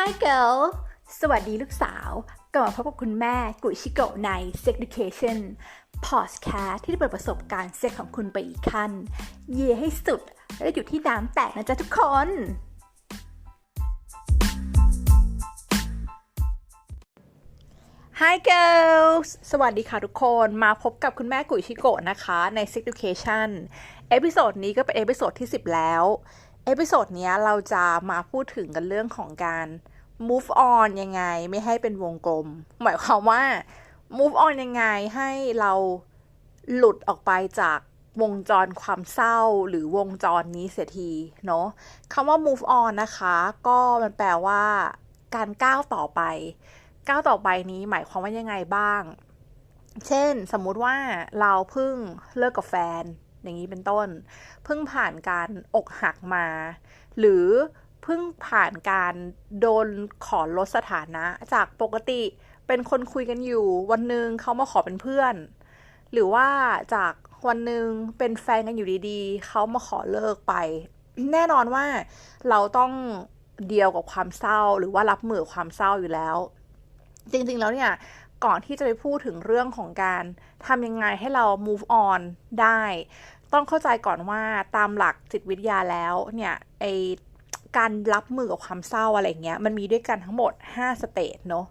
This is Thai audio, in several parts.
Hi girl สวัสดีลูกสาวกลับมาพบกับคุณแม่กุยชิโกะใน Sex Education Podcast ที่จะเปิดประสบการณ์เซ็กของคุณไปอีกขั้น เย่ให้สุด และอยู่ที่น้ำแตกนะจ๊ะทุกคน Hi girls สวัสดีค่ะทุกคน มาพบกับคุณแม่กุยชิโกะนะคะใน Sex Education เอพิโซดนี้ก็เป็นเอพิโซดที่ 10 แล้ว เอพิโซดนี้เราจะมาพูดถึงกันเรื่องของการ move on ยังไงไม่ให้เป็นวงกลม หมายความว่า move on ยังไงให้เราหลุดออกไปจากวงจรความเศร้าหรือวงจรนี้เสียทีเนาะคำว่า move on นะคะ ก็มันแปลว่า การก้าวต่อไป ก้าวต่อไปนี้หมายความว่ายังไงบ้าง เช่น สมมุติว่าเราเพิ่งเลิกกับแฟน อย่างนี้เป็นต้น เพิ่งผ่านการอกหักมา หรือเพิ่งผ่านการโดนขอลดสถานะ จากปกติเป็นคนคุยกันอยู่วันหนึ่งเขามาขอเป็นเพื่อน หรือว่าจากวันหนึ่งเป็นแฟนกันอยู่ดีๆ เขามาขอเลิกไป แน่นอนว่าเราต้องเดียวกับความเศร้าหรือว่ารับมือความเศร้าอยู่แล้ว จริงๆแล้วเนี่ยก่อนที่จะไปพูดถึงเรื่องของการทำยังไงให้เรา move on ได้ ต้องเข้าใจก่อนว่าตามหลักจิตวิทยาแล้วเนี่ยไอการรับมือกับความเศร้าอะไรเงี้ยมันมีด้วยกันทั้งหมด 5 สเตจเนาะ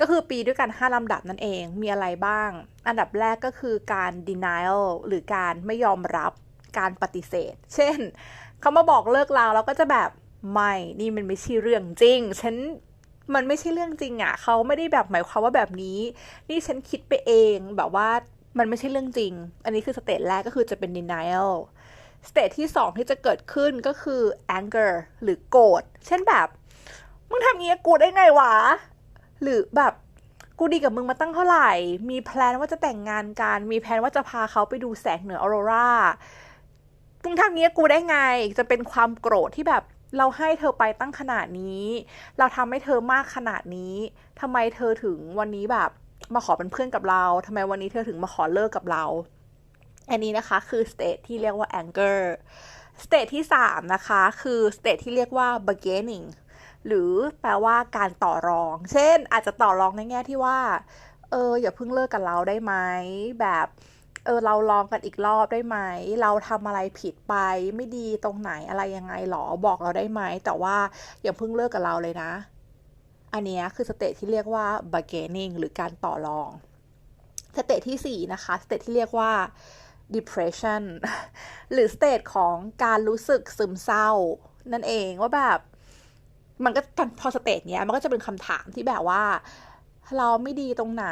ก็คือปีด้วยกัน 5 ลำดับนั่นเองมีอะไรบ้าง อันดับแรกก็คือการ denial หรือการไม่ยอมรับการปฏิเสธ เช่นเขามาบอกเลิกเราแล้วก็จะแบบไม่นี่มันไม่ใช่เรื่องจริง ฉันมันไม่ใช่เรื่องจริงอะ่ะเขาไม่ได้แบบหมายความว่าแบบนี้ นี่ฉันคิดไปเองแบบว่า มันไม่ใช่เรื่องจริง อันนี้คือสเตจแรกก็คือจะเป็น denial สเตจที่สองที่จะเกิดขึ้นก็คือ anger หรือโกรธ เช่นแบบ มึงทำงี้กูได้ไงวะ หรือแบบกูดีกับมึงมาตั้งเท่าไหร่ มีแพลนว่าจะแต่งงานกัน มีแพลนว่าจะพาเขาไปดูแสงเหนือออโรรามึงทำงี้กูได้ไง จะเป็นความโกรธที่แบบเราให้เธอไปตั้งขนาดนี้ เราทำให้เธอมากขนาดนี้ทำไมเธอถึงวันนี้แบบ มาขอเป็นเพื่อนกับเราทำไมวันนี้เธอถึงมาขอเลิกกับเรา อันนี้นะคะคือสเตทที่เรียกว่า anger สเตทที่3นะคะคือสเตทที่เรียกว่า bargaining หรือแปลว่าการต่อรอง เช่น อาจจะต่อรองในแง่ที่ว่า เอออย่าเพิ่งเลิกกับเราได้ไหมแบบเออเราลองกันอีกรอบได้ไหม เราทำอะไรผิดไปไม่ดีตรงไหนอะไรยังไงหรอบอกเราได้ไหม แต่ว่าอย่าเพิ่งเลิกกับเราเลยนะ อันนี้คือสเตจที่เรียกว่า bargaining หรือการต่อรอง สเตจที่4นะคะ สเตจที่เรียกว่า depression หรือสเตจของการรู้สึกซึมเศร้า นั่นเองว่าแบบ มันก็พอสเตจเนี้ย มันก็จะเป็นคำถามที่แบบว่า เราไม่ดีตรงไหน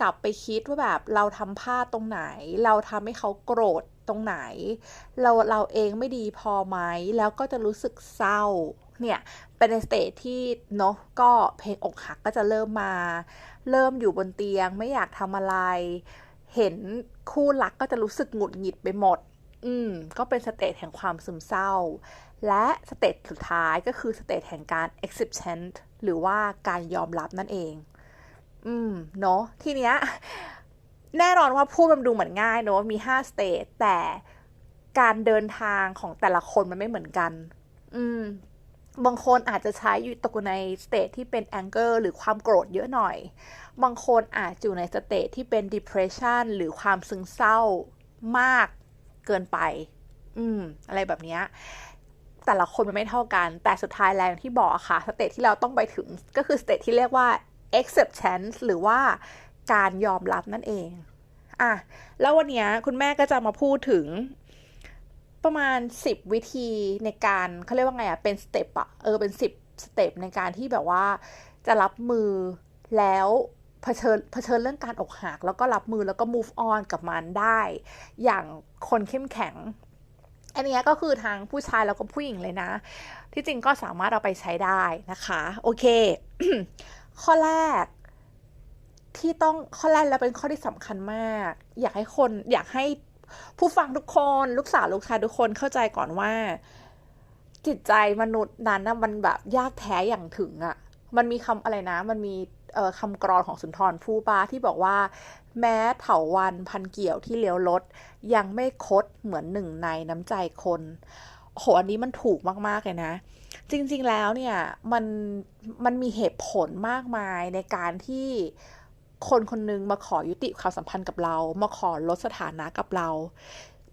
กลับไปคิดว่าแบบเราทำพลาดตรงไหน เราทำให้เขาโกรธตรงไหน เราเราเองไม่ดีพอไหม แล้วก็จะรู้สึกเศร้า เนี่ย เป็นในสเตจที่เนาะก็เพลงอกหักก็จะเริ่มมา เริ่มอยู่บนเตียงไม่อยากทำอะไร เห็นคู่รักก็จะรู้สึกหงุดหงิดไปหมด อืม ก็เป็นสเตจแห่งความซึมเศร้า และสเตจสุดท้ายก็คือสเตจแห่งการ acceptance หรือว่าการยอมรับนั่นเอง อืม เนาะทีเนี้ยแน่นอนว่าพูดมันดูเหมือนง่ายเนาะมี5สเตจแต่การเดินทางของแต่ละคนมันไม่เหมือนกัน อืม บางคนอาจจะใช้อยู่ตกในสเตจที่เป็น anger หรือความโกรธเยอะหน่อย บางคนอาจอยู่ในสเตจที่เป็น depression หรือความซึมเศร้ามากเกินไป อืม อะไรแบบนี้ แต่ละคนมันไม่เท่ากัน แต่สุดท้ายแล้วที่บอกค่ะ สเตจที่เราต้องไปถึงก็คือสเตจที่เรียกว่า acceptance หรือว่าการยอมรับนั่นเอง อะ แล้ววันนี้คุณแม่ก็จะมาพูดถึง ประมาณ 10 วิธีในการเขาเรียกว่าไงอะเป็นสเต็ปอะเออเป็น 10 สเต็ปในการที่แบบว่าจะรับมือแล้วเผชิญเผชิญเรื่องการอกหักแล้วก็รับมือแล้วก็ move on กับมันได้ อย่างคนเข้มแข็ง อันนี้ก็คือทางผู้ชายแล้วก็ผู้หญิงเลยนะ ที่จริงก็สามารถเอาไปใช้ได้นะคะ โอเค ข้อแรกที่ต้องข้อแรกแล้วเป็นข้อที่สำคัญมาก อยากให้คนอยากให้ ผู้ฟังทุกคนลูกสาวลูกชายทุกคนเข้าใจก่อนว่า จิตใจมนุษย์นั้นนะมันแบบยากแท้อย่างถึงอะ่ะ มันมีคำอะไรนะ มันมีคำกรอนของสุนทรภู่ปาที่บอกว่า แม้เถาวันพันเกี่ยวที่เลี้ยวรถยังไม่คดเหมือนหนึ่งในน้ำใจคนโหอันนี้มันถูกมาก ๆ เลยนะ จริง ๆ แล้วเนี่ย มัน มันมีเหตุผลมากมายในการที่ คนคนหนึงมาขอยุติความสัมพันธ์กับเรา มาขอลดสถานะกับเรา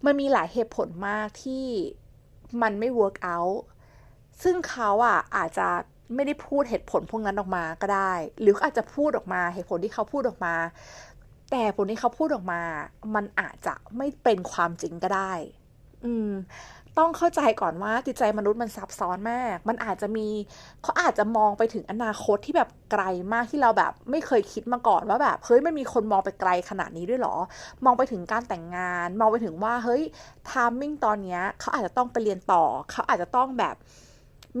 มันมีหลายเหตุผลมากที่มันไม่ work out ซึ่งเขาอะอาจจะไม่ได้พูดเหตุผลพวกนั้นออกมาก็ได้ หรืออาจจะพูดออกมาเหตุผลที่เขาพูดออกมา แต่ผลที่เขาพูดออกมา มันอาจจะไม่เป็นความจริงก็ได้ อืม ต้องเข้าใจก่อนว่าจิตใจมนุษย์มันซับซ้อนมาก มันอาจจะมีเขาอาจจะมองไปถึงอนาคตที่แบบไกลมากที่เราแบบไม่เคยคิดมาก่อนว่าแบบเฮ้ยมันมีคนมองไปไกลขนาดนี้ด้วยหรอ มองไปถึงการแต่งงาน มองไปถึงว่าเฮ้ยทามมิ่งตอนเนี้ยเขาอาจจะต้องไปเรียนต่อ เขาอาจจะต้องแบบ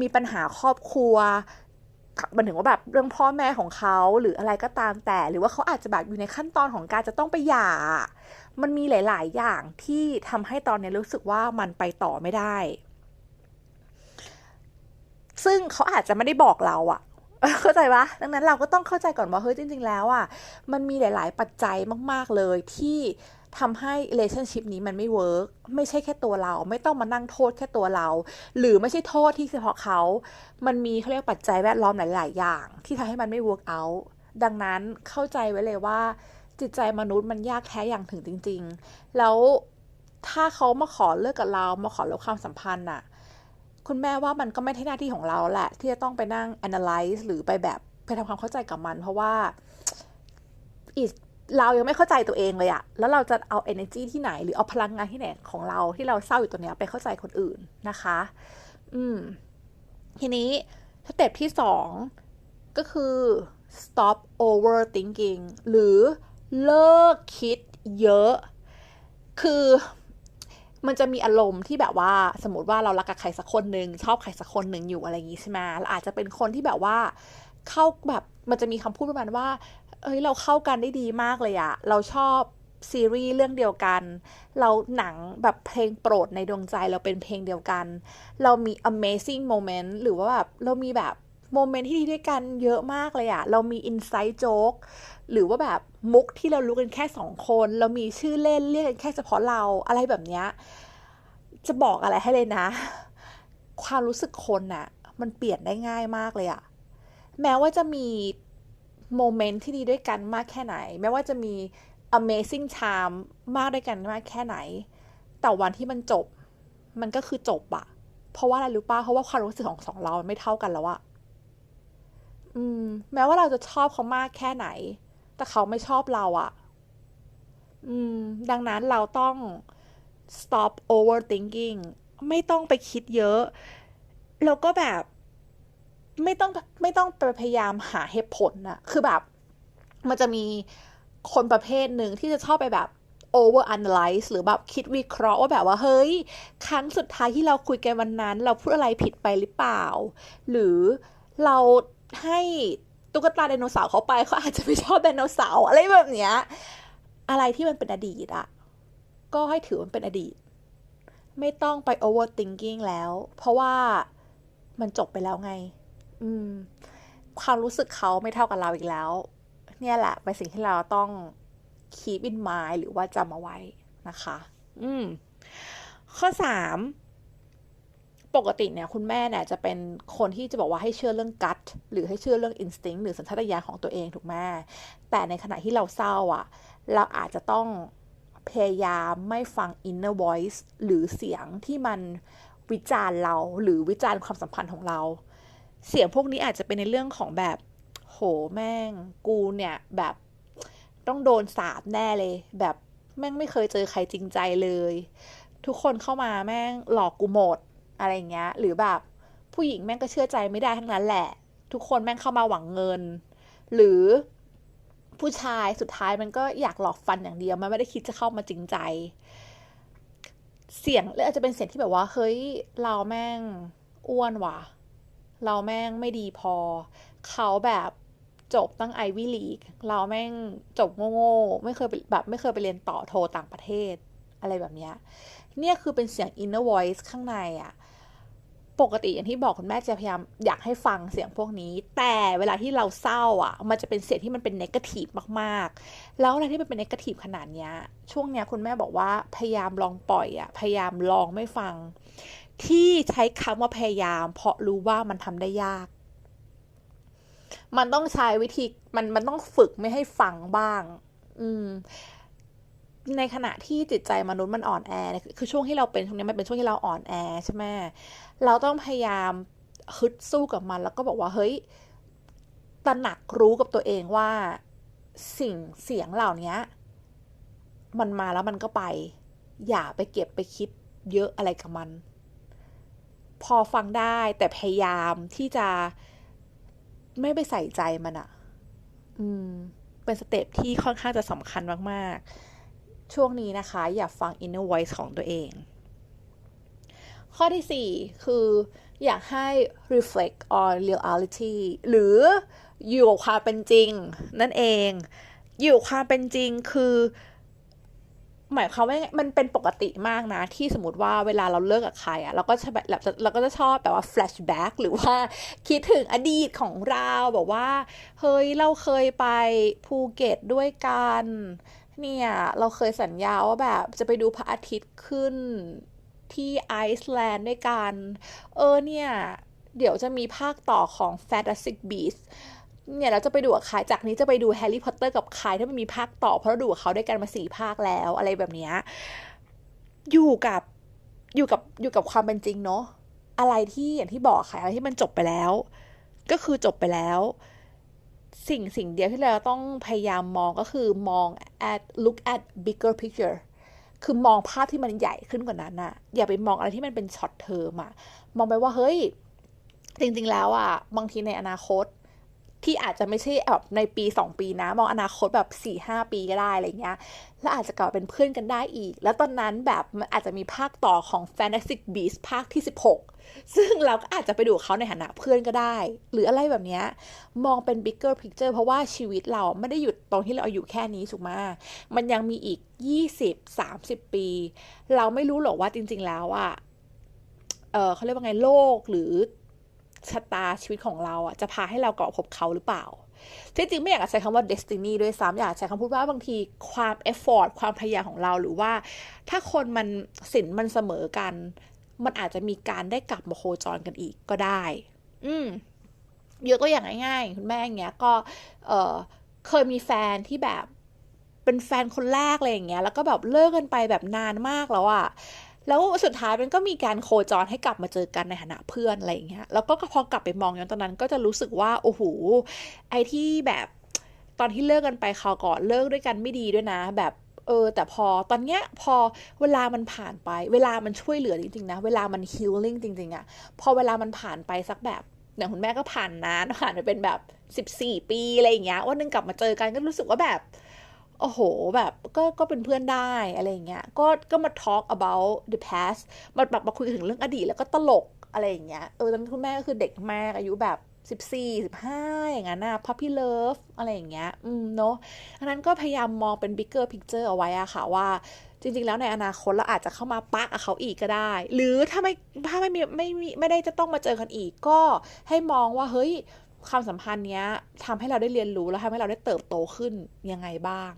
มีปัญหาครอบครัวมันถึงว่าแบบเรื่องพ่อแม่ของเขาหรืออะไรก็ตามแต่ หรือว่าเขาอาจจะแบบอยู่ในขั้นตอนของการจะต้องไปหย่า มันมีหลาย ๆ อย่างที่ทำให้ตอนนี้รู้สึกว่ามันไปต่อไม่ได้ ซึ่งเขาอาจจะไม่ได้บอกเราอะเข้าใจปะดังนั้นเราก็ต้องเข้าใจก่อนว่าเฮ้ยจริง ๆ แล้วอะมันมีหลาย ๆ ปัจจัยมาก ๆ เลยที่ทำให้ relationship นี้มันไม่เวิร์กไม่ใช่แค่ตัวเรา ไม่ต้องมานั่งโทษแค่ตัวเรา หรือไม่ใช่โทษที่เฉพาะเขา มันมีเขาเรียกปัจจัยแวดล้อมหลาย ๆ อย่าง ที่ทำให้มันไม่ work out ดังนั้นเข้าใจไว้เลยว่า จิตใจมนุษย์มันยากแท้อย่างถึงจริง ๆ แล้วถ้าเขามาขอเลิกกับเรา มาขอลดความสัมพันธ์น่ะ คุณแม่ว่ามันก็ไม่ใช่หน้าที่ของเราแหละ ที่จะต้องไปนั่ง analyze หรือไปแบบไปทำความเข้าใจกับมัน เพราะว่า is เรายังไม่เข้าใจตัวเองเลยอะแล้วเราจะเอา energy ที่ไหน หรือเอาพลังงานที่ไหนของเราที่เราเศร้าอยู่ตัวเนี้ยไปเข้าใจคนอื่นนะคะ อืม ทีนี้สเต็ปที่สองก็คือ stop overthinking หรือ เลิกคิดเยอะ คือมันจะมีอารมณ์ที่แบบว่าสมมติว่าเรารักกับใครสักคนหนึ่งชอบใครสักคนหนึ่งอยู่อะไรอย่างงี้ใช่ไหมแล้วอาจจะเป็นคนที่แบบว่าเข้าแบบมันจะมีคำพูดประมาณว่าเอ้ยเราเข้ากันได้ดีมากเลยอะเราชอบซีรีส์เรื่องเดียวกัน เราหนังแบบเพลงโปรดในดวงใจเราเป็นเพลงเดียวกัน เรามี amazing moment หรือว่าแบบเรามีแบบ โมเมนต์ที่ดีด้วยกันเยอะมากเลยอะเรามี inside joke หรือว่าแบบมุกที่เรารู้กันแค่สองคน เรามีชื่อเล่นเรียกกันแค่เฉพาะเราอะไรแบบเนี้ยจะบอกอะไรให้เลยนะ ความรู้สึกคนน่ะ มันเปลี่ยนได้ง่ายมากเลยอะแม้ว่าจะมีโมเมนต์ที่ดีด้วยกันมากแค่ไหน แม้ว่าจะมี amazing time มากด้วยกันมากแค่ไหน แต่วันที่มันจบ มันก็คือจบอะเพราะว่าอะไรรู้ป่ะเพราะว่าความรู้สึกของสองเราไม่เท่ากันแล้วอะ อืม แม้ว่าเราจะชอบเขามากแค่ไหน แต่เขาไม่ชอบเราอะอืม ดังนั้นเราต้อง stop overthinking ไม่ต้องไปคิดเยอะ แล้วก็แบบ ไม่ต้องไม่ต้องไปพยายามหาเหตุผลนะคือแบบ มันจะมีคนประเภทหนึ่งที่จะชอบไปแบบ over analyze หรือแบบคิดวิเคราะห์ว่าแบบว่าเฮ้ย ครั้งสุดท้ายที่เราคุยกันวันนั้น เราพูดอะไรผิดไปหรือเปล่า หรือเรา ให้ตุ๊กตาไดโนเสาร์เขาไปเขาอาจจะไม่ชอบไดโนเสาร์อะไรแบบเนี้ยอะไรที่มันเป็นอดีตอะก็ให้ถือมันเป็นอดีต ไม่ต้องไป overthinking แล้ว เพราะว่ามันจบไปแล้วไง อืม ความรู้สึกเขาไม่เท่ากับเราอีกแล้ว เนี่ยแหละเป็นสิ่งที่เราต้อง keep in mind หรือว่าจำเอาไว้นะคะ อืม ข้อสาม ปกติเนี่ยคุณแม่เนี่ยจะเป็นคนที่จะบอกว่าให้เชื่อเรื่อง gut หรือให้เชื่อเรื่อง instinct หรือสัญชาตญาณของตัวเองถูกไหมแต่ในขณะที่เราเศร้าอะ เราอาจจะต้องพยายามไม่ฟัง inner voice หรือเสียงที่มันวิจารณ์เราหรือวิจารณ์ความสัมพันธ์ของเรา เสียงพวกนี้อาจจะเป็นในเรื่องของแบบ โหแม่ง กูเนี่ยแบบต้องโดนสาบแน่เลย แบบแม่งไม่เคยเจอใครจริงใจเลย ทุกคนเข้ามาแม่งหลอกกูหมด อะไรเงี้ย หรือแบบผู้หญิงแม่งก็เชื่อใจไม่ได้ทั้งนั้นแหละ ทุกคนแม่งเข้ามาหวังเงิน หรือผู้ชายสุดท้ายมันก็อยากหลอกฟันอย่างเดียว มันไม่ได้คิดจะเข้ามาจริงใจ เสียงเลยอาจจะเป็นเสียงที่แบบว่า เฮ้ย เราแม่งอ้วนว่ะ เราแม่งไม่ดีพอ เขาแบบจบตั้งไอวิลีก เราแม่งจบโง่ๆ ไม่เคยแบบไม่เคยไปเรียนต่อโทต่างประเทศ อะไรแบบเนี้ย เนี่ยคือเป็นเสียง inner voice ข้างในอะ ปกติอย่างที่บอกคุณแม่จะพยายามอยากให้ฟังเสียงพวกนี้ แต่เวลาที่เราเศร้าอะ มันจะเป็นเสียงที่มันเป็นนกาทีฟมากๆ แล้วอะไรที่มันเป็นนกาทีฟขนาดเนี้ย ช่วงเนี้ยคุณแม่บอกว่าพยายามลองปล่อยอะ พยายามลองไม่ฟัง ที่ใช้คำว่าพยายาม เพราะรู้ว่ามันทำได้ยาก มันต้องใช้วิธีมันมันต้องฝึกไม่ให้ฟังบ้าง อืมในขณะที่จิตใจมนุษย์มันอ่อนแอเนี่ยคือคือช่วงที่เราเป็นช่วงนี้มันเป็นช่วงที่เราอ่อนแอใช่ไหม เราต้องพยายามฮึดสู้กับมัน แล้วก็บอกว่าเฮ้ยตระหนักรู้กับตัวเองว่าสิ่งเสียงเหล่านี้มันมาแล้วมันก็ไป อย่าไปเก็บไปคิดเยอะอะไรกับมัน พอฟังได้แต่พยายามที่จะไม่ไปใส่ใจมันอะอืม เป็นสเต็ปที่ค่อนข้างจะสำคัญมาก ๆ ช่วงนี้นะคะ อย่าฟัง inner voice ของตัวเอง ข้อที่ 4 คืออยากให้ reflect on reality หรืออยู่กับความเป็นจริง นั่นเอง อยู่กับความเป็นจริงคือ หมายความว่ามันเป็นปกติมากนะ ที่สมมติว่าเวลาเราเลิกกับใครอะเราก็จะแบบเราก็จะชอบแบบว่า flashback หรือว่าคิดถึงอดีตของเราแบบว่า เฮ้ย เราเคยไปภูเก็ตด้วยกัน เนี่ย เราเคยสัญญาว่าแบบจะไปดูพระอาทิตย์ขึ้น ที่ไอซ์แลนด์ด้วยกัน เออเนี่ย เดี๋ยวจะมีภาคต่อของ Fantastic Beasts เนี่ยเราจะไปดูกับใครจากนี้จะไปดูแฮร์รี่พอตเตอร์กับใครถ้ามันมีภาคต่อเพราะเราดูกับเขาด้วยกันมาสี่ภาคแล้วอะไรแบบเนี้ยอยู่กับอยู่กับอยู่กับความเป็นจริงเนาะอะไรที่อย่างที่บอกค่ะอะไรที่มันจบไปแล้ว ก็คือจบไปแล้ว สิ่งสิ่งเดียวที่เราต้องพยายามมองก็คือมอง at look at bigger picture คือมองภาพที่มันใหญ่ขึ้นกว่านั้นอะอย่าไปมองอะไรที่มันเป็นช็อตเทอมอะมองไปว่าเฮ้ย จริงๆแล้วอะบางทีในอนาคต ที่อาจจะไม่ใช่แบบในปี 2 ปีนะ มองอนาคตแบบ4-5ปีก็ได้อะไรเงี้ย แล้วอาจจะกลับเป็นเพื่อนกันได้อีก แล้วตอนนั้นแบบมันอาจจะมีภาคต่อของ Fantastic Beasts ภาคที่ 16 ซึ่งเราก็อาจจะไปดูเขาในฐานะเพื่อนก็ได้ หรืออะไรแบบนี้มองเป็น bigger picture เพราะว่าชีวิตเราไม่ได้หยุดตรงที่เราอยู่แค่นี้ถูกไหมมันยังมีอีก 20-30 ปี เราไม่รู้หรอกว่าจริง ๆ แล้วอะเออเขาเรียกว่าไงโลกหรือชะตาชีวิตของเราอะจะพาให้เราเกาะพบเขาหรือเปล่าที่จริงไม่อยากใช้คำว่า destiny ด้วยซ้ำอยากใช้คำพูดว่าบางทีความ effort ความพยายามของเราหรือว่า ถ้าคนมันสินมันเสมอกัน มันอาจจะมีการได้กลับมาโคจรกันอีกก็ได้ อืมยกตัวอย่างง่ายๆคุณแม่อย่างเงี้ยก็ เออเคยมีแฟนที่แบบเป็นแฟนคนแรกอะไรอย่างเงี้ย แล้วก็แบบเลิกกันไปแบบนานมากแล้วอะแล้วสุดท้ายมันก็มีการโคจรให้กลับมาเจอกันในฐานะเพื่อนอะไรอย่างเงี้ย แล้วก็พอกลับไปมองย้อนตอนนั้นก็จะรู้สึกว่า โอ้โห ไอ้ที่แบบตอนที่เลิกกันไปคราวก่อนเลิกด้วยกันไม่ดีด้วยนะ แบบ เออ แต่พอตอนเนี้ยพอเวลามันผ่านไป เวลามันช่วยเหลือจริงๆนะ เวลามันฮิลลิ่งจริงๆอะพอเวลามันผ่านไปสักแบบอย่างคุณแม่ก็ผ่านนานผ่านไปเป็นแบบสิบสี่ปีอะไรอย่างเงี้ยวันนึงกลับมาเจอกันก็รู้สึกว่าแบบโอ้โห แบบก็ก็เป็นเพื่อนได้อะไรอย่างเงี้ยก็ก็มา talk about the past มาแบบมาคุยถึงเรื่องอดีตแล้วก็ตลกอะไรอย่างเงี้ยเออตอนคุณแม่ก็คือเด็กมากอายุแบบ สิบสี่สิบห้าอย่างนั้นนะ puppy love อะไรอย่างเงี้ย อืมเนาะอันนั้นก็พยายามมองเป็น bigger picture เอาไว้อะค่ะว่าจริง ๆ แล้วในอนาคตเราอาจจะเข้ามาปักกับเขาอีกก็ได้ หรือถ้าไม่ถ้าไม่มีไม่มีไม่ได้จะต้องมาเจอกันอีกก็ให้มองว่าเฮ้ยความสัมพันธ์เนี้ยทำให้เราได้เรียนรู้แล้วทำให้เราได้เติบโตขึ้นยังไงบ้าง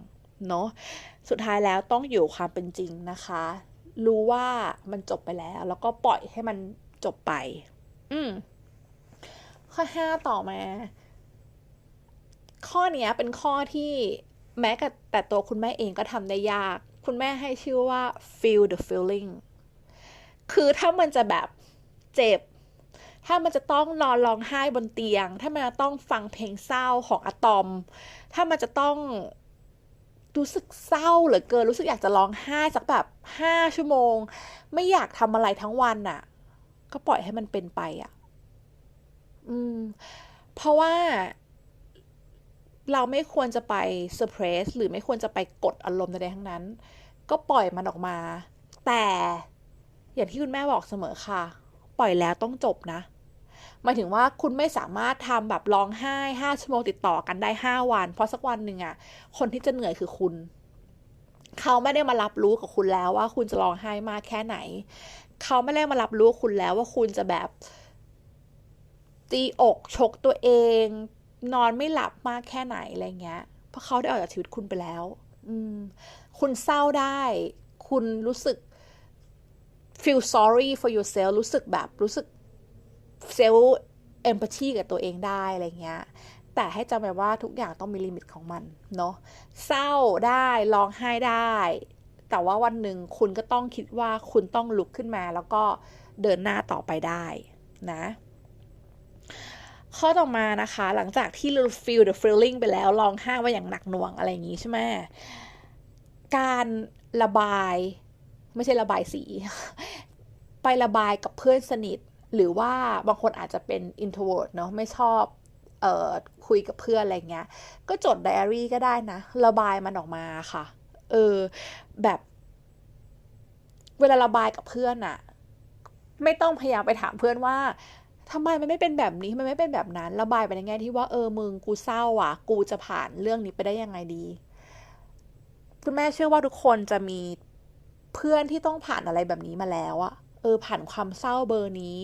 เนาะสุดท้ายแล้วต้องอยู่ความเป็นจริงนะคะ รู้ว่ามันจบไปแล้ว แล้วก็ปล่อยให้มันจบไป อืม ข้อห้าต่อมา ข้อนี้เป็นข้อที่แม้กับแต่ตัวคุณแม่เองก็ทำได้ยาก คุณแม่ให้ชื่อว่า feel the feeling คือถ้ามันจะแบบเจ็บ ถ้ามันจะต้องนอนร้องไห้บนเตียง ถ้ามันจะต้องฟังเพลงเศร้าของอะตอม ถ้ามันจะต้องรู้สึกเศร้าเหลือเกิน รู้สึกอยากจะร้องไห้สักแบบห้าชั่วโมง ไม่อยากทำอะไรทั้งวันน่ะ ก็ปล่อยให้มันเป็นไปอะ อืม เพราะว่าเราไม่ควรจะไปเซอร์เพรสหรือไม่ควรจะไปกดอารมณ์ใดๆทั้งนั้น ก็ปล่อยมันออกมา แต่อย่างที่คุณแม่บอกเสมอค่ะ ปล่อยแล้วต้องจบนะหมายถึงว่าคุณไม่สามารถทำแบบร้องไห้ห้าชั่วโมงติดต่อกันได้ห้าวัน เพราะสักวันหนึ่งอะคนที่จะเหนื่อยคือคุณ เขาไม่ได้มารับรู้กับคุณแล้วว่าคุณจะร้องไห้มากแค่ไหน เขาไม่ได้มารับรู้คุณแล้วว่าคุณจะแบบ ตีอกชกตัวเอง นอนไม่หลับมากแค่ไหนอะไรเงี้ย เพราะเขาได้ออกจากชีวิตคุณไปแล้ว อืม คุณเศร้าได้ คุณรู้สึก feel sorry for yourself รู้สึกแบบรู้สึก self empathy กับตัวเองได้อะไรเงี้ย แต่ให้จำไว้ว่าทุกอย่างต้องมีลิมิตของมัน เนาะเศร้าได้ร้องไห้ได้ แต่ว่าวันหนึ่งคุณก็ต้องคิดว่าคุณต้องลุกขึ้นมา แล้วก็เดินหน้าต่อไปได้นะ ข้อต่อมานะคะ หลังจากที่เรา feel the feeling ไปแล้วร้องไห้ว่าอย่างหนักหน่วงอะไรอย่างงี้ใช่ไหมการระบายไม่ใช่ระบายสี ไประบายกับเพื่อนสนิท หรือว่าบางคนอาจจะเป็น introvert เนาะไม่ชอบเอ่อคุยกับเพื่อนอะไรเงี้ย ก็จดไดอารี่ก็ได้นะ ระบายมันออกมาค่ะ เออ แบบ เวลาระบายกับเพื่อนอะไม่ต้องพยายามไปถามเพื่อนว่า ทำไมมันไม่เป็นแบบนี้ทำไมไม่เป็นแบบนั้นระบายไปในแง่ที่ว่าเออมึงกูเศร้าอะ กูจะผ่านเรื่องนี้ไปได้ยังไงดีคุณแม่เชื่อว่าทุกคนจะมีเพื่อนที่ต้องผ่านอะไรแบบนี้มาแล้วอะเออผ่านความเศร้าเบอร์นี้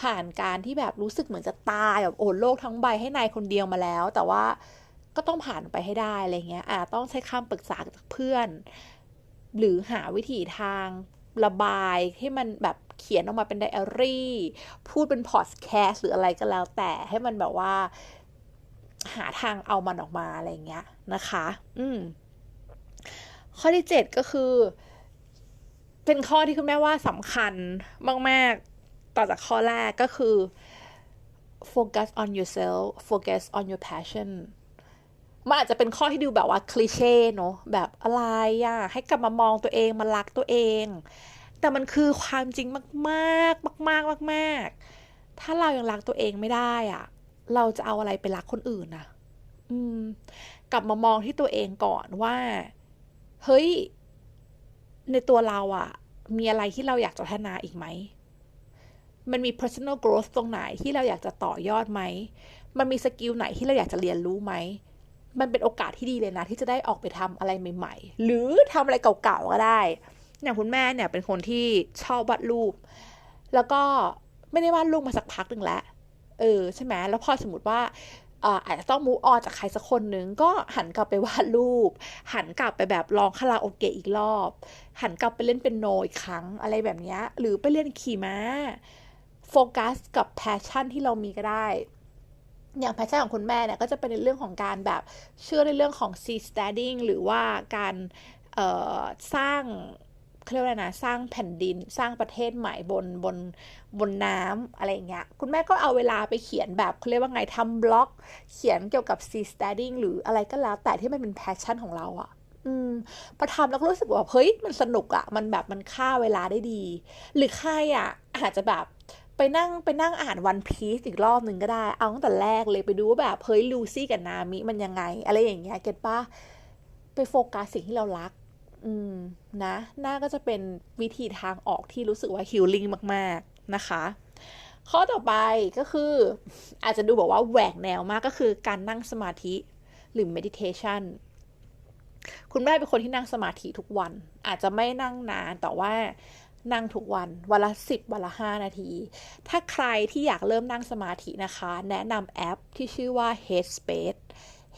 ผ่านการที่แบบรู้สึกเหมือนจะตายแบบโอนโลกทั้งใบให้นายคนเดียวมาแล้ว แต่ว่าก็ต้องผ่านไปให้ได้อะไรเงี้ยอาจต้องใช้คำปรึกษาจากเพื่อน หรือหาวิธีทางระบายให้มันแบบ เขียนออกมาเป็นไดอารี่ พูดเป็นพอดแคสต์หรืออะไรก็แล้วแต่ให้มันแบบว่า หาทางเอามันออกมาอะไรเงี้ยนะคะ อืม ข้อที่เจ็ดก็คือ เป็นข้อที่คุณแม่ว่าสำคัญมากๆ ต่อจากข้อแรกก็คือ focus on yourself focus on your passion มันอาจจะเป็นข้อที่ดูแบบว่าคลีเช่เนอะแบบอะไรอะให้กลับมามองตัวเองมารักตัวเอง แต่มันคือความจริงมากๆ มากๆ มาก ๆ ถ้าเรายังรักตัวเองไม่ได้อะเราจะเอาอะไรไปรักคนอื่นนะอืม กลับมามองที่ตัวเองก่อนว่า เฮ้ย ในตัวเราอะมีอะไรที่เราอยากจะพัฒนาอีกไหม มันมี personal growth ตรงไหนที่เราอยากจะต่อยอดไหม มันมีสกิลไหนที่เราอยากจะเรียนรู้ไหม มันเป็นโอกาสที่ดีเลยนะ ที่จะได้ออกไปทำอะไรใหม่ ๆ หรือทำอะไรเก่าๆก็ได้ อย่างคุณแม่เนี่ยเป็นคนที่ชอบวาดรูป แล้วก็ไม่ได้วาดรูปมาสักพักหนึ่งแล้วเออใช่ไหมแล้วพอสมมติว่าอาจจะต้องมูออนจากใครสักคนนึงก็หันกลับไปวาดรูป หันกลับไปแบบลองคาราโอเกะอีกรอบ หันกลับไปเล่นเป็นโนอีกครั้งอะไรแบบนี้หรือไปเล่นขี่ม้าโฟกัสกับแพชชั่นที่เรามีก็ได้ อย่างแพชชั่นของคุณแม่เนี่ยก็จะเป็นในเรื่องของการแบบเชื่อในเรื่องของ sea studying หรือว่าการสร้าง เขาเรียกว่านะสร้างแผ่นดินสร้างประเทศใหม่บนบนบนน้ำอะไรเงี้ยคุณแม่ก็เอาเวลาไปเขียนแบบเขาเรียกว่าไงทำบล็อก เขียนเกี่ยวกับ sea studying หรืออะไรก็แล้ว แต่ที่มันเป็นแพชชั่นของเราอะอืมพอทำแล้วก็รู้สึกว่าเฮ้ยมันสนุกอะมันแบบมันฆ่าเวลาได้ดี หรือใครอะอาจจะแบบไปนั่งไปนั่งอ่านวันพีซอีกรอบหนึ่งก็ได้ เอาตั้งแต่แรกเลยไปดูว่าแบบเฮ้ยลูซี่กับนามิมันยังไง อะไรอย่างเงี้ยเก็ตปะไปโฟกัสสิ่งที่เรารัก อืมนะน่าก็จะเป็นวิธีทางออกที่รู้สึกว่าฮิลลิ่งมาก ๆ นะคะ ข้อต่อไปก็คือ อาจจะดูบอกว่าแหวกแนวมากก็คือการนั่งสมาธิหรือ meditation คุณแม่เป็นคนที่นั่งสมาธิทุกวัน อาจจะไม่นั่งนานแต่ว่านั่งทุกวัน วันละสิบวันละห้านาที ถ้าใครที่อยากเริ่มนั่งสมาธินะคะ แนะนำแอปที่ชื่อว่า Headspace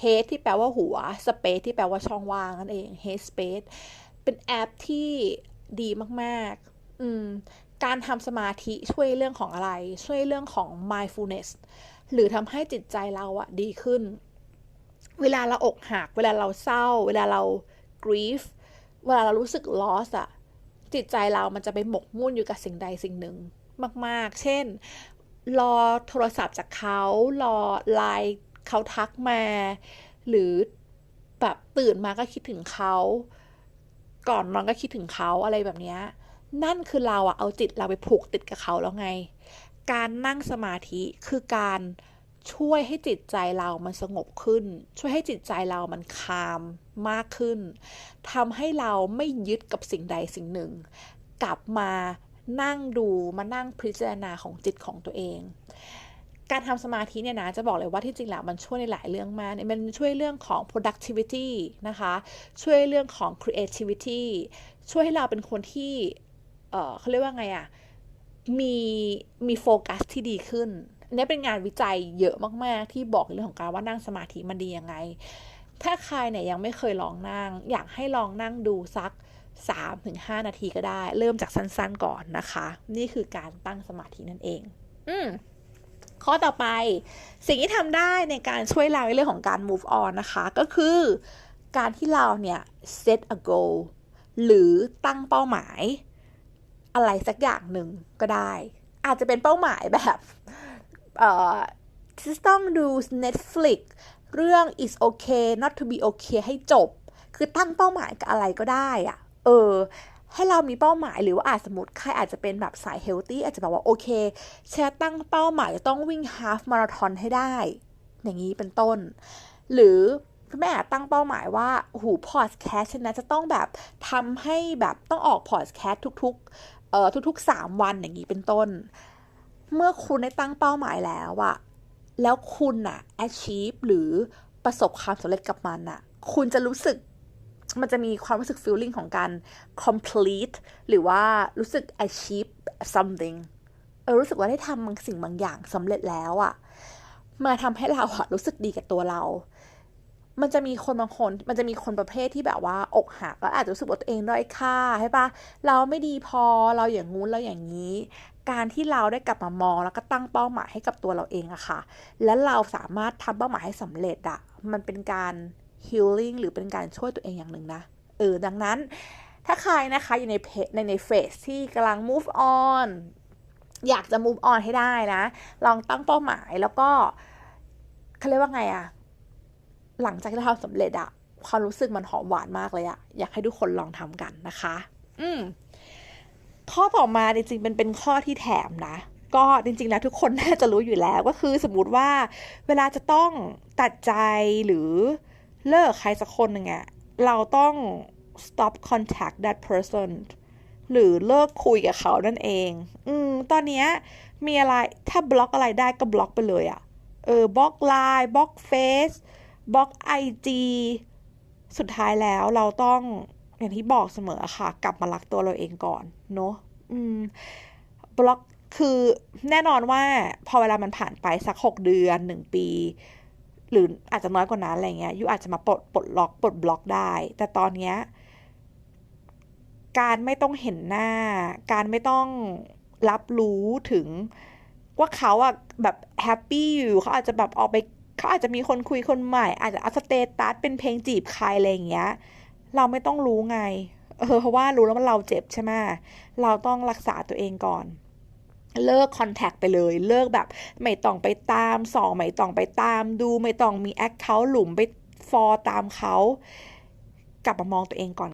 Head ที่แปลว่าหัว Space ที่แปลว่าช่องว่างนั่นเอง Headspace เป็นแอปที่ดีมาก ๆ อืม การทำสมาธิช่วยเรื่องของอะไร ช่วยเรื่องของ mindfulness หรือทำให้จิตใจเราอะดีขึ้น เวลาเราอกหัก เวลาเราเศร้า เวลาเรา grief เวลาเรารู้สึก loss อะจิตใจเรามันจะไปหมกมุ่นอยู่กับสิ่งใดสิ่งหนึ่งมาก ๆ เช่น รอโทรศัพท์จากเขา รอไลน์ เขาทักมา หรือแบบตื่นมาก็คิดถึงเขา ก่อนนอนก็คิดถึงเขาอะไรแบบนี้นั่นคือเราอะเอาจิตเราไปผูกติดกับเขาแล้วไง การนั่งสมาธิคือการช่วยให้จิตใจเรามันสงบขึ้น ช่วยให้จิตใจเรามันคามมากขึ้นทำให้เราไม่ยึดกับสิ่งใดสิ่งหนึ่ง กลับมานั่งดูมานั่งพิจารณาของจิตของตัวเอง การทำสมาธิเนี่ยนะจะบอกเลยว่าที่จริงแล้วมันช่วยในหลายเรื่องมากมันช่วยเรื่องของ productivity นะคะ ช่วยเรื่องของ creativity ช่วยให้เราเป็นคนที่เออเขาเรียกว่าไงอะมีมีโฟกัสที่ดีขึ้นนี่เป็นงานวิจัยเยอะมาก ๆ ที่บอกเรื่องของการว่านั่งสมาธิมันดียังไง ถ้าใครเนี่ยยังไม่เคยลองนั่ง อยากให้ลองนั่งดูสัก 3-5 นาทีก็ได้ เริ่มจากสั้น ๆ ก่อนนะคะ นี่คือการตั้งสมาธินั่นเอง อืม ข้อต่อไป สิ่งที่ทำได้ในการช่วยเราในเรื่องของการ move on นะคะ ก็คือการที่เราเนี่ย set a goal หรือตั้งเป้าหมาย อะไรสักอย่างหนึ่งก็ได้ อาจจะเป็นเป้าหมายแบบเอ่อจะต้องดู Netflix เรื่อง is okay not to be okay ให้จบ คือตั้งเป้าหมายกับอะไรก็ได้อะเออ ให้เรามีเป้าหมายหรือว่าอาจสมมติใครอาจจะเป็นแบบสายเฮลตี้อาจจะแบบว่าโอเคแชร์ตั้งเป้าหมายจะต้องวิ่งฮาฟมาราธอนให้ได้ อย่างนี้เป็นต้น หรือคุณแม่อาจตั้งเป้าหมายว่าหูพอดแคสต์ฉันนะจะต้องแบบทำให้แบบต้องออกพอดแคสต์ทุกๆเอ่อทุกๆ 3 วันอย่างนี้เป็นต้น เมื่อคุณได้ตั้งเป้าหมายแล้วอะแล้วคุณอะ achieve หรือประสบความสำเร็จกับมันอะคุณจะรู้สึก มันจะมีความรู้สึก feeling ของการ complete หรือว่ารู้สึก achieve something เออรู้สึกว่าได้ทำบางสิ่งบางอย่างสำเร็จแล้วอะมาทำให้เราอะรู้สึกดีกับตัวเรา มันจะมีคนบางคน มันจะมีคนประเภทที่แบบว่า อกหักแล้วอาจจะรู้สึกว่าตัวเองด้อยค่าใช่ปะเราไม่ดีพอเราอย่างงู้นเราอย่างนี้ การที่เราได้กลับมามองแล้วก็ตั้งเป้าหมายให้กับตัวเราเองอะค่ะ และเราสามารถทำเป้าหมายให้สำเร็จอะมันเป็นการ healing หรือเป็นการช่วยตัวเองอย่างหนึ่งนะ เออ ดังนั้น ถ้าใครนะคะอยู่ในเพในในเฟสที่กำลัง move on อยากจะ move on ให้ได้นะ ลองตั้งเป้าหมายแล้วก็เขาเรียกว่าไงอะหลังจากที่เราทำสำเร็จอะความรู้สึกมันหอมหวานมากเลยอะอยากให้ทุกคนลองทำกันนะคะ อืมข้อต่อมาจริงๆเป็นเป็นข้อที่แถมนะ ก็จริงๆแล้วทุกคนน่าจะรู้อยู่แล้วก็คือสมมติว่าเวลาจะต้องตัดใจหรือ เลิกใครสักคนหนึ่งอะเราต้อง stop contact that person หรือเลิกคุยกับเขานั่นเอง อืม ตอนเนี้ยมีอะไรถ้าบล็อกอะไรได้ก็บล็อกไปเลยอะเออบล็อกไลน์บล็อกเฟซบล็อกไอจีสุดท้ายแล้วเราต้องอย่างที่บอกเสมอค่ะ กลับมารักตัวเราเองก่อน เนาะอืม บล็อกคือแน่นอนว่าพอเวลามันผ่านไปสักหกเดือนหนึ่งปี หรืออาจจะน้อยกว่านั้นอะไรเงี้ยยูอาจจะมาปลดปลดล็อกปลดบล็อกได้ แต่ตอนเนี้ยการไม่ต้องเห็นหน้า การไม่ต้องรับรู้ถึงว่าเขาอะแบบแฮปปี้อยู่เขาอาจจะแบบออกไปเขาอาจจะมีคนคุยคนใหม่ อาจจะอัพสเตตัสเป็นเพลงจีบใครอะไรอย่างเงี้ย เราไม่ต้องรู้ไง เออเพราะว่ารู้แล้วมันเราเจ็บใช่ไหมเราต้องรักษาตัวเองก่อน เลิกคอนแทคไปเลย เลิกแบบ ไม่ต้องไปตามส่อง ไม่ต้องไปตามดูไม่ต้องมีแอคเคาท์หลุมไปฟอตามเขา กลับมามองตัวเองก่อน